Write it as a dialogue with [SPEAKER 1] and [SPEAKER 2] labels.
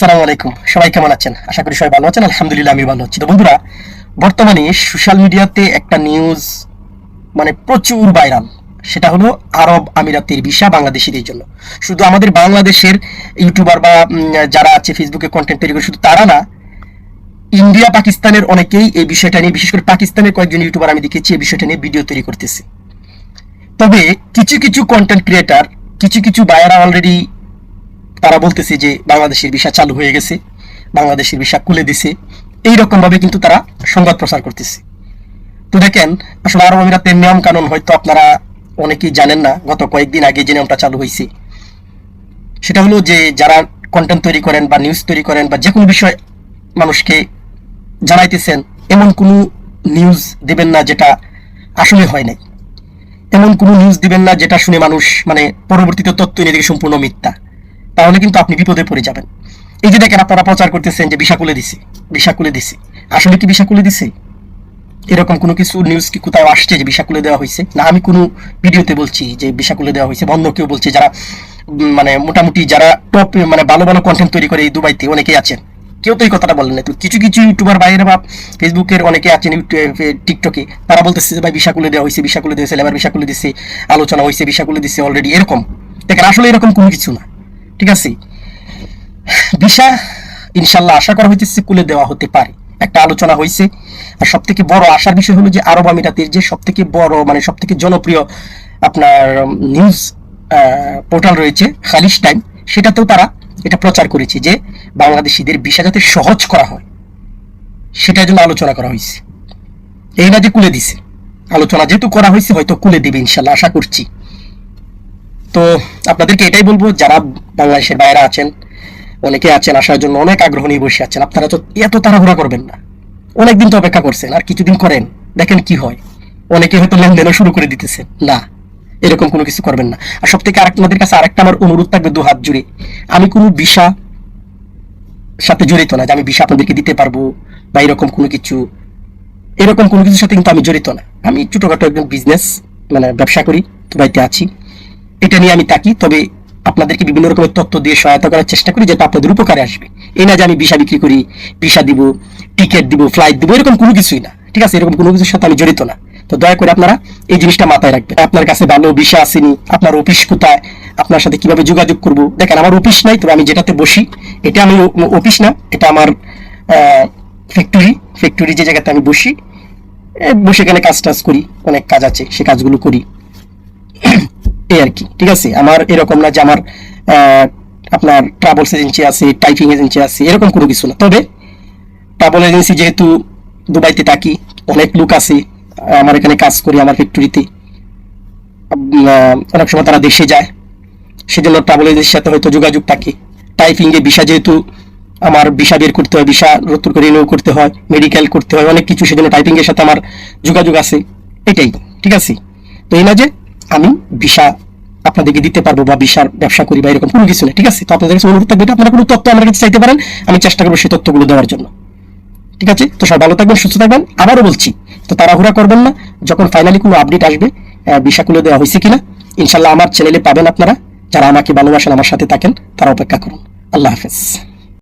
[SPEAKER 1] আসসালামু আলাইকুম। সবাই কেমন আছেন? আশা করি সবাই ভালো আছেন। আলহামদুলিল্লাহ আমি ভালো আছি। তো বন্ধুরা, বর্তমানে সোশ্যাল মিডিয়াতে একটা নিউজ মানে প্রচুর ভাইরাল সেটা হলো আরব আমিরাতের ভিসা বাংলাদেশিদের জন্য। শুধু আমাদের বাংলাদেশের ইউটিউবার বা যারা আছে ফেসবুকে কন্টেন্ট তৈরি করে, শুধু তারা না, ইন্ডিয়া, পাকিস্তানের অনেকেই এই বিষয়টা নিয়ে, বিশেষ করে পাকিস্তানের কয়েকজন ইউটিউবার আমি দেখেছি, এই বিষয়টা নিয়ে ভিডিও তৈরি করতেছে। তবে কিছু কিছু কন্টেন্ট ক্রিয়েটার কিছু কিছু বায়ারা অলরেডি তারা বলতেছে যে বাংলাদেশের ভিসা চালু হয়ে গেছে, বাংলাদেশের ভিসা খুলে দিছে। এইরকম ভাবে কিন্তু তারা সংবাদ প্রচার করতেছে। তো দেখেন, আসলে আরব আমিরাতের নিয়ম কানুন হয়তো আপনারা অনেকেই জানেন না, গত কয়েকদিন আগে যে নিয়মটা চালু হয়েছে। সেটা হলো যে যারা কন্টেন্ট তৈরি করেন বা নিউজ তৈরি করেন বা যে কোনো বিষয় মানুষকে জানাইতেছেন, এমন কোনো নিউজ দেবেন না যেটা আসলে হয় নাই। এমন কোনো নিউজ দিবেন না যেটা শুনে মানুষ মানে পরবর্তীতে তথ্য নিয়ে সম্পূর্ণ মিথ্যা। তাহলে কিন্তু আপনি বিপদে পড়ে যাবেন। এই যে দেখেন আপনারা প্রচার করতেছেন যে বিষা খুলে দিছে বিষা খুলে দিছে। আসলে কি বিষা খুলে দিছে? এরকম কোনো কিছু নিউজ কি কোথাও আসছে যে বিষা খুলে দেওয়া হয়েছে? না, আমি কোনো ভিডিওতে বলছি যে বিষা খুলে দেওয়া হয়েছে বন্ধ কেউ বলছে যারা মানে মোটামুটি যারা টপ মানে ভালো ভালো কন্টেন্ট তৈরি করে এই দুবাইতে অনেকেই আছেন। কেউ তো এই কথাটা বলেন না তো কিছু কিছু ইউটিউবার বাইরে বা ফেসবুকের অনেকে আছেন টিকটকে তারা বলতেছে যে ভাই বিষা খুলে দেওয়া হয়েছে বিষা খুলে দিয়েছে লেবার বিষা খুলে দিচ্ছে আলোচনা হয়েছে বিষা খুলে দিচ্ছে অলরেডি এরকম। দেখেন, আসলে এরকম কোনো কিছু না। ঠিক আছে? ভিসা ইনশাল্লাহ আশা করা হইতেছে কুলে দেওয়া হতে পারে। একটা আলোচনা হয়েছে আর সব থেকে বড় আশার বিষয় হলো যে, আরব আমিরাতের যে সব থেকে বড় মানে সব থেকে জনপ্রিয়, আপনার নিউজ পোর্টাল রয়েছে, খালিশ টাইম, সেটাতেও তারা এটা প্রচার করেছে যে, বাংলাদেশিদের ভিসা যাতে সহজ করা হয়। সেটার জন্য আলোচনা করা হয়েছে এই না যে কুলে দিছে। আলোচনা যেহেতু করা হয়েছে হয়তো কুলে দিবে, ইনশাল্লাহ, আশা করছি। তো আপনাদেরকে এটাই বলব, যারা বাংলাদেশের বাইরে আছেন, অনেকে আছেন, আসার জন্য অনেক আগ্রহ নিয়ে বসে আছেন, আপনারা তো এত তাড়াহুড়া করবেন না। অনেকদিন তো অপেক্ষা করছেন, আর কিছুদিন করেন, দেখেন কি হয়। অনেকে হয়তো লেনদেনও শুরু করে দিতেছেন, না, এরকম কোনো কিছু করবেন না। আর সব থেকে আরেকটা কাছে আরেকটা আমার অনুরোধ থাকবে দু হাত জুড়ে। আমি কোনো বিষা সাথে জড়িত না, যে আমি বিষা আপনাদেরকে দিতে পারব বা এরকম কোনো কিছু, এরকম কোনো কিছুর সাথে কিন্তু আমি জড়িত না। আমি ছোটখাটো একজন বিজনেস মানে ব্যবসা করি, দুবাইতে আছি। এটা নিয়ে আমি থাকি, তবে আপনাদেরকে বিভিন্ন রকমের তথ্য দিয়ে সহায়তা করার চেষ্টা করি যেটা আপনাদের উপকারে আসবে। এই না যে আমি ভিসা বিক্রি করি, ভিসা দিব, টিকিট দিব ফ্লাইট দিব, এরকম কোনো কিছুই না। ঠিক আছে, এরকম কোনো কিছুর সাথে আমি জড়িত না। তো দয়া করে আপনারা এই জিনিসটা মাথায় রাখবেন। আপনার কাছে ভালো ভিসা আসেনি, আপনার অফিস কোথায়, আপনার সাথে কীভাবে যোগাযোগ করব? দেখেন, আমার অফিস নাই, তবে আমি যেটাতে বসি, এটা আমি অফিস না, এটা আমার ফ্যাক্টরি ফ্যাক্টরি যে জায়গাতে আমি বসি বসে এখানে কাজ টাজ করি, অনেক কাজ আছে, সে কাজগুলো করি। এই আর কি, ঠিক আছে? আমার এরকম না যে আমার আপনার ট্রাভেলস এজেন্সি আছে টাইপিং এজেন্সি আছে, এরকম কোনো কিছু না। তবে ট্রাভেল এজেন্সি যেহেতু দুবাইতে থাকি, অনেক লোক আছে, আমার এখানে কাজ করি, আমার ফ্যাক্টরিতে অনেক সময় তারা দেশে যায়, সেজন্য ট্রাভেল এজেন্সির সাথে হয়তো যোগাযোগ থাকে। টাইপিং এ ভিসা যেহেতু, আমার ভিসা বের করতে হয় ভিসা নতুন করে রিনিউ করতে হয় মেডিকেল করতে হয়, অনেক কিছু, সেজন্য টাইপিং এর সাথে আমার যোগাযোগ আছে, এটাই, ঠিক আছে? তো এই না যে আমি ভিসা আপনাদেরকে দিতে পারব বা ভিসার ব্যবসা করি বা এরকম কোনো কিছু নেই, ঠিক আছে? তো আপনাদের কাছে অনুরোধ থাকবে আপনারা কোনো তথ্য আমার কাছে চাইতে পারেন, আমি চেষ্টা করব সেই তথ্যগুলো দেওয়ার জন্য। ঠিক আছে? তো সবাই ভালো থাকবেন, সুস্থ থাকবেন। আবারও বলছি, তো তাড়াহুড়া করবেন না, যখন ফাইনালি কোনো আপডেট আসবে খুলে দেওয়া হয়েছে কিনা ইনশাল্লাহ আমার চ্যানেলে পাবেন আপনারা। যারা আমাকে ভালোবাসেন, আমার সাথে থাকেন, তারা অপেক্ষা করুন। আল্লাহ হাফেজ।